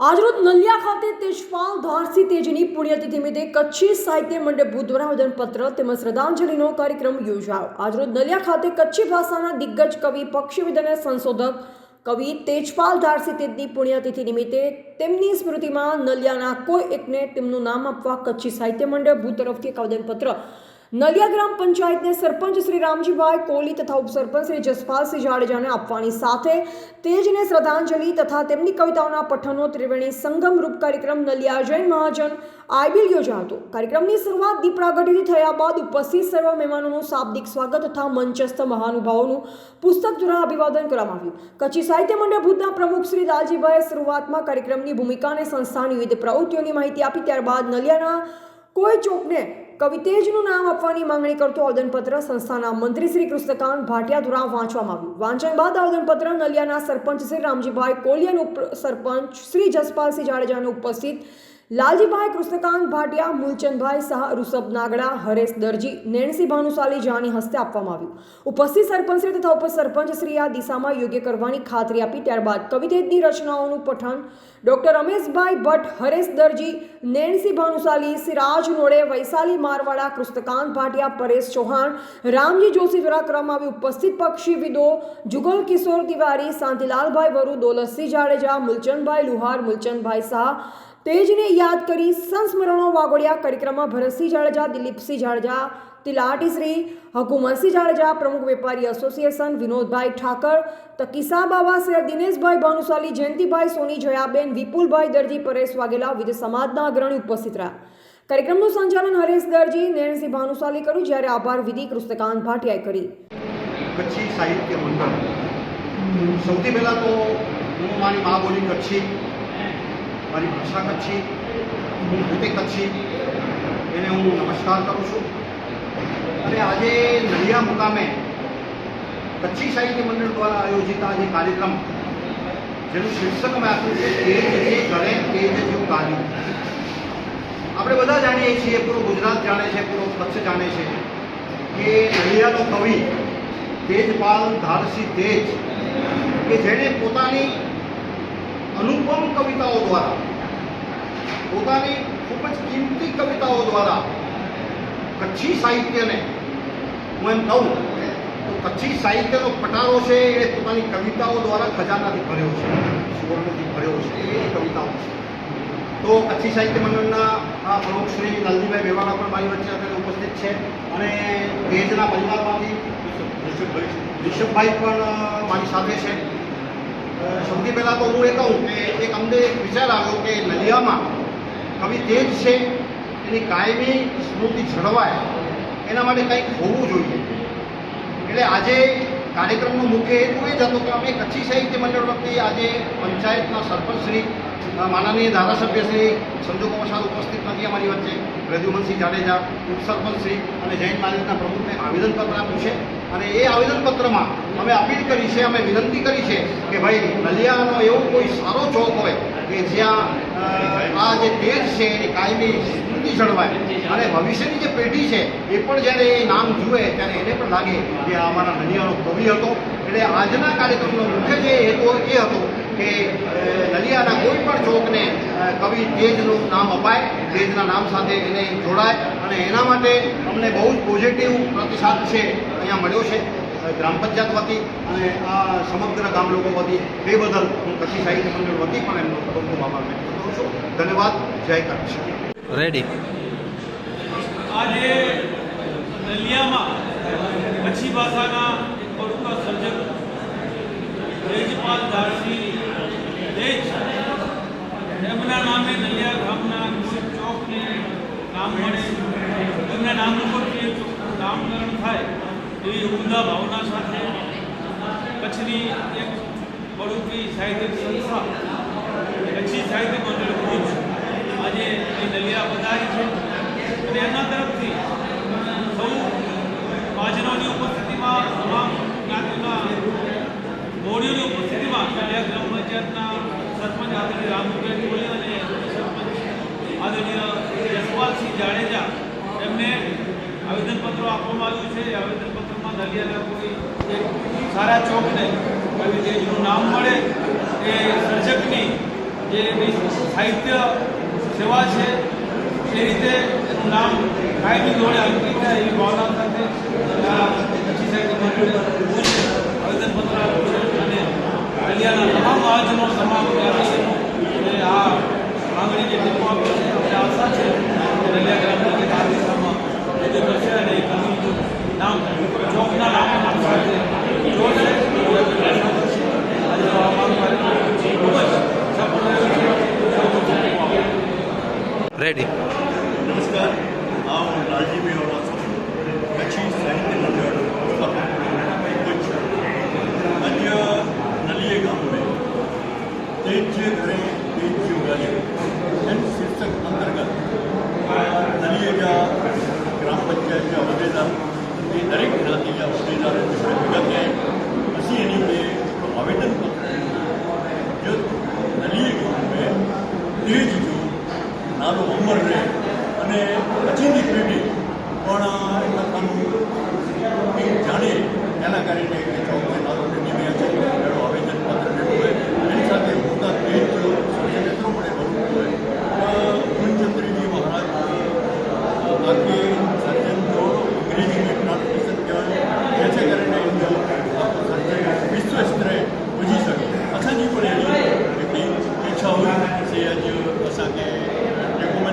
આજરોજ નલિયા ખાતે તેજપાલ ધારસી તેજની પુણ્યતિથિ નિમિત્તે કચ્છી સાહિત્ય મંડળ દ્વારા આવેદનપત્ર તેમજ શ્રદ્ધાંજલિનો કાર્યક્રમ યોજાયો. આજરોજ નલિયા ખાતે કચ્છી ભાષાના દિગ્ગજ કવિ, પક્ષીવિદ સંશોધક કવિ તેજપાલ ધારસી તેજની પુણ્યતિથિ નિમિત્તે તેમની સ્મૃતિમાં નલિયાના કોઈ એકને તેમનું નામ આપવા કચ્છી સાહિત્ય મંડળ ભૂત તરફથી એક આવેદનપત્ર નલિયા ગ્રામ પંચાયતને સરપંચ શ્રી રામજીભાઈ કોહલી તથા ઉપસરપંચ શ્રી જસપાલસિંહ જાડેજાને આપવાની સાથે તેજને શ્રદ્ધાંજલિ તથા તેમની કવિતાઓના પઠનો ત્રિવેણી સંગમ રૂપ કાર્યક્રમ નલિયા જૈન મહાજન આઈબીલ યોજાયો હતો. કાર્યક્રમની શરૂઆત દીપ થયા બાદ ઉપસ્થિત સર્વ મહેમાનોનું શાબ્દિક સ્વાગત તથા મંચસ્થ મહાનુભાવોનું પુસ્તક દ્વારા અભિવાદન કરવામાં આવ્યું. કચ્છી સાહિત્ય મંડળ ભૂતના પ્રમુખ શ્રી લાલજીભાઈએ શરૂઆતમાં કાર્યક્રમની ભૂમિકા અને સંસ્થાની વિવિધ પ્રવૃત્તિઓની માહિતી આપી, ત્યારબાદ નલિયાના કોઈ ચોકને કવિતેજનું નામ આપવાની માંગણી કરતો આવેદનપત્ર સંસ્થાના મંત્રી શ્રી કૃષ્ણકાંત ભાટિયા દ્વારા વાંચવામાં આવ્યું. વાંચન બાદ આવેદનપત્ર નલિયાના સરપંચ શ્રી રામજીભાઈ કોલિયન સરપંચ શ્રી જસપાલસિંહ જાડેજાને ઉપસ્થિત લાલજીભાઈ કૃષ્ણકાંત ભાટિયા, મૂલચંદભાઈ શાહ, ઋષભ નાગડા, હરેશ દરજી, નેણસી ભાનુશાલી જાની હસ્તે આપવામાં આવ્યું. ઉપસ્થિત સરપંચશ્રી તથા ઉપસરપંચ શ્રી આ દિશામાં યોગ્ય કરવાની ખાતરી આપી, ત્યારબાદ કવિતેજની રચનાઓનું પઠન ડોક્ટર રમેશભાઈ ભટ્ટ, હરેશ દરજી, નેણસી ભાનુશાલી, સિરાજ નોડે, વૈશાલી મારવાડા, કૃષ્ણકાંત ભાટિયા, પરેશ ચૌહાણ, રામજી જોશી દ્વારા કરવામાં આવી ઉપસ્થિત પક્ષીવિદો જુગલ કિશોર તિવારી, શાંતિલાલભાઈ વરુ, દોલતસિંહ જાડેજા, મૂલચંદભાઈ લુહાર, મૂલચંદભાઈ શાહ તેજને યાદ કરી સંસ્મરણો વાગોડ્યા કાર્યક્રમમાં ભરતસિંહ જાડેજા, દિલીપસિંહ જાડેજા, તિલાટી શ્રી હકુમતસિંહ જાડેજા, પ્રમુખ વેપારી એસોસિએશન, વિનોદભાઈ ઠાકર, તકીસા બાબા શ્રી દિનેશભાઈ ભાનુશાલી, જયંતિભાઈ સોની, જયાબેન, વિપુલભાઈ દરજી, પરેશ વાઘેલા વિવિધ સમાજના અગ્રણી ઉપસ્થિત રહ્યા. કાર્યક્રમનું સંચાલન હરેશ દરજી નેણસિંહ ભાનુશાલી કર્યું, જ્યારે આભાર વિધિ કૃષ્ણકાંત ભાટિયાએ કરી. કચ્છી સાહિત્ય મંડળ. સૌથી પહેલાં તો હું મારી મા બોલી કચ્છી. મારી ભાષા કચ્છી, હું પોતે કચ્છી, એને હું નમસ્કાર કરું છું. અને આજે નડિયા મુકામે કચ્છી સાહિત્ય મંડળ દ્વારા આયોજિત આ જે કાર્યક્રમ, જેનું શીર્ષક મેં આપ્યું છે તે જ ઘરે તે જેવું કાર્ય આપણે બધા જાણીએ છીએ, પૂરું ગુજરાત જાણે છે, પૂરો કચ્છ જાણે છે, કે નડિયાનો કવિ, તેજપાલ ધારસી તેજ, કે જેણે પોતાની અનુપમ કવિતાઓ દ્વારા. પોતાની ખૂબ જ કિંમતી કવિતાઓ દ્વારા કચ્છી સાહિત્યને હું એમ કહું તો કચ્છી સાહિત્યનો પટારો છે એ પોતાની કવિતાઓ દ્વારા ખજાનાથી ભર્યો છે સુવર્ણથી ભર્યો છે એ કવિતાઓ છે. તો કચ્છી સાહિત્ય મંડળના આ પ્રમુખ શ્રી લાલજીભાઈ મેવાડા પણ મારી વચ્ચે અત્યારે ઉપસ્થિત છે અને તેજના પરિવારમાંથી ઋષભભાઈ. પણ મારી સાથે છે. સૌથી પહેલાં તો હું એ કહું કે એક અમને વિચાર આવ્યો કે નલિયામાં કવિ તેજ છે એની કાયમી સ્મૃતિ જળવાય એના માટે કંઈક હોવું જોઈએ. એટલે આજે કાર્યક્રમનો મુખ્ય હેતુ એ જ હતો કે અમે કચ્છી સાહિત્ય મંડળ વખતે આજે પંચાયતના સરપંચ શ્રી અ, માનનીય ધારાસભ્ય શ્રી સંજોગો વસાદ ઉપસ્થિત નથી અમારી વચ્ચે પ્રદ્યુમનસિંહ જાડેજા ઉપસરપંચશ્રી અને જૈન માલિકના પ્રમુખને આવેદનપત્ર આપ્યું છે. અને એ આવેદનપત્રમાં અમે અપીલ કરી છે, અમે વિનંતી કરી છે કે ભાઈ નલિયાનો એવો કોઈ સારો ચોક હોય કે જ્યાં આ જે તેજ છે, એની કાયમી સ્મૃતિ જળવાય. અને ભવિષ્યની જે પેઢી છે, એ પણ જ્યારે એ નામ જુએ, ત્યારે એને પણ લાગે કે આ અમારા નલિયાનો કવિ હતો. એટલે આજના કાર્યક્રમનો મુખ્ય જે હેતુ એ હતો કે નલિયાના કોઈ પણ ચોકને કવિ તેજનું નામ અપાય, તેજના નામ સાથે એને જોડાય. અને એના માટે અમને બહુ જ પોઝિટિવ પ્રતિસાદ છે, અહીંયા મળ્યો છે. ગ્રામ પંચાયત વતી અને આ સમગ્ર ગામ લોકો વતી તે બદલ હું કચ્છી સાહિત્ય મંડળ વતી પણ એમનો ખૂબ ખૂબ આભાર વ્યક્ત કરું છું. ધન્યવાદ. જય કચ્છ. રેડી આજે નલિયામાં કચ્છી ભાષાના એક સર્જક તેજપાલ ધારસી દેજ એમના નામે નલિયા ગામના કોઈ ચોકને નામ મળે એમના નામ ઉપરથી એક નામકરણ થાય એવી ઉમદા ભાવના સાથે કચ્છની એક બળુકી સાહિત્યિક સંસ્થા, કચ્છી સાહિત્ય મંડળ ભુજ આજે એ નલિયા પધારી છે અને એના તરફથી સૌ મહાજનોની ઉપસ્થિતિમાં તમામ જ્ઞાતિના મોડીઓની ઉપસ્થિતિમાં નલિયા ગ્રામ પંચાયતના સરપંચ આદરણીય રામભાઈ કોલી અને સરપંચ આદરણીય જસપાલસિંહ જાડેજા એમને આવેદનપત્રો આપવામાં આવ્યું છે. એ દરિયાના કોઈ એક સારા ચોકને કવિ જે નામ મળે એ સર્જકની જે એની સાહિત્ય સેવા છે, એ રીતે એનું નામ કાયમી ધોરણે અંકિત થાય એવી ભાવના સાથે પછી સાહેબ આવેદનપત્ર અને કલ્યાણના તમામ મહાજનો તમામ અને આ માંગણી જે ટેકો આપી છે આશા છે કલ્યાણ ગ્રામ દિશામાં રજૂ કરશે દરેક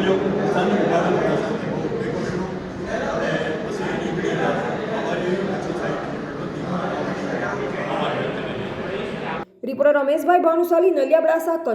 લોકો પોતાની ઉદાહરણ કરી શકે રિપોર્ટર રમેશભાઈ ભાનુશાલી નલિયાબડાસા કચ્છ.